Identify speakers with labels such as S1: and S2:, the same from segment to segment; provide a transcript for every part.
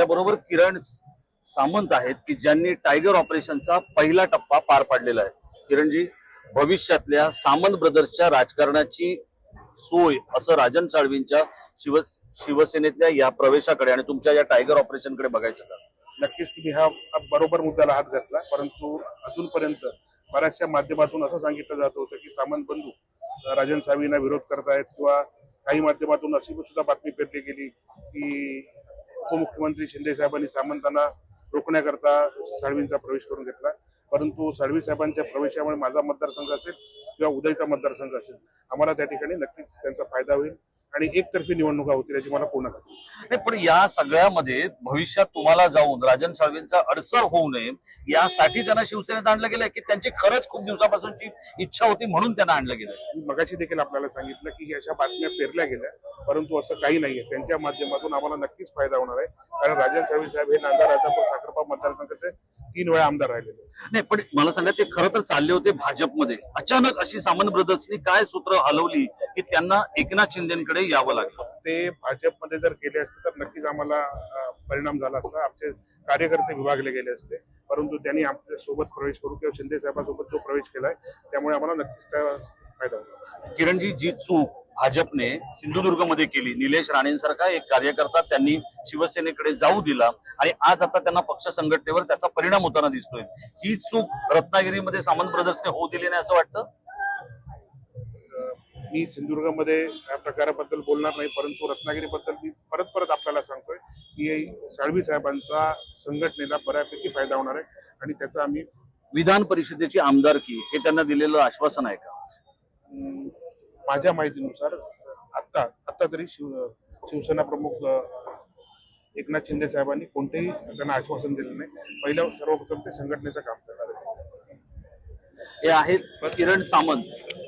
S1: आपल्या बरोबर किरण सामंत आहेत की ज्यांनी टायगर ऑपरेशनचा पहिला टप्पा पार पाडलेला आहे. किरणजी भविष्यातल्या सामंत ब्रदर्सच्या राजकारणाची सोय असं राजन साळवींच्या शिव शिवसेनेतल्या या प्रवेशाकडे आणि तुमच्या या टायगर ऑपरेशनकडे बघायचं का?
S2: नक्कीच तुम्ही हा बरोबर मुद्द्याला हात घातला परंतु अजूनपर्यंत बऱ्याचशा माध्यमातून असं सांगितलं जात होतं की सामंत बंधू राजन साळवींना विरोध करतायत किंवा काही माध्यमातून अशी सुद्धा बातमी पेरली गेली की उपमुख्यमंत्री शिंदे साहेबांनी सामंतांना रोखण्याकरता साळवींचा प्रवेश करून घेतला. परंतु साळवी साहेबांच्या प्रवेशामुळे माझा मतदारसंघ असेल किंवा उदयचा मतदारसंघ असेल आम्हाला त्या ठिकाणी नक्कीच त्यांचा फायदा होईल. आणि एकतर्फी निवडणुका होतील याची मला पूर्ण.
S1: नाही पण या सगळ्यामध्ये भविष्यात तुम्हाला जाऊन राजन साळवींचा अडसर होऊ नये यासाठी त्यांना शिवसेनेत आणलं गेलंय की त्यांची खरंच खूप दिवसापासूनची इच्छा होती म्हणून त्यांना आणलं गेलंय.
S2: मी मगाशी देखील आपल्याला सांगितलं की ही अशा बातम्या पेरल्या गेल्या परंतु असं काही नाहीये. त्यांच्या माध्यमातून आम्हाला नक्कीच फायदा होणार आहे. कारण राजन साळवी साहेब हे नांदा राजापूर साखरपा मतदारसंघाचे तीन वेळा आमदार राहिलेले.
S1: नाही पण मला सांगा ते खरं तर चालले होते भाजपमध्ये. अचानक अशी सामंत ब्रदर्सनी काय सूत्र हलवली की त्यांना एकनाथ शिंदेकडे यावं लागलं?
S2: ते भाजपमध्ये जर गेले असते तर नक्कीच आम्हाला परिणाम झाला असता. आमचे कार्यकर्ते विभागले गेले असते. परंतु त्यांनी आपल्यासोबत प्रवेश करू किंवा शिंदे साहेबांसोबत जो प्रवेश केलाय त्यामुळे आम्हाला नक्कीच त्या फायदा होईल.
S1: किरणजी जी चूक भाजपने सिंधुदुर्गमध्ये केली. निलेश राणेंसारखा एक कार्यकर्ता त्यांनी शिवसेनेकडे जाऊ दिला आणि आज आता त्यांना पक्ष संघटनेवर त्याचा परिणाम होताना दिसतोय. ही चूक रत्नागिरीमध्ये सामंत ब्रदर्सने होऊ दिली नाही असं वाटतं?
S2: मी सिंधुदुर्गमध्ये या प्रकाराबद्दल बोलणार नाही परंतु रत्नागिरीबद्दल मी परत परत आपल्याला सांगतोय की साळवी साहेबांचा संघटनेला बऱ्यापैकी फायदा होणार आहे आणि त्याचा आम्ही
S1: विधान परिषदेची आमदारकी हे त्यांना दिलेलं आश्वासन आहे का?
S2: माझ्या माहितीनुसार आत्ता आत्ता तरी शिव शिवसेना प्रमुख एकनाथ शिंदे साहेबांनी कोणतेही त्यांना आश्वासन दिलं नाही. पहिल्या सर्वप्रथम ते संघटनेचं काम करणार आहे
S1: हे आहेत किरण सामंत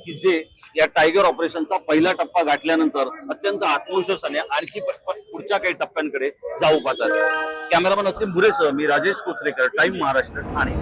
S1: की जे या टायगर ऑपरेशनचा पहिला टप्पा गाठल्यानंतर अत्यंत आत्मविश्वासाने आणखी पुढच्या काही टप्प्यांकडे जाऊ पाहतात. कॅमेरामन असे मुरेसह मी राजेश कोचरेकर टाइम महाराष्ट्र ठाणे.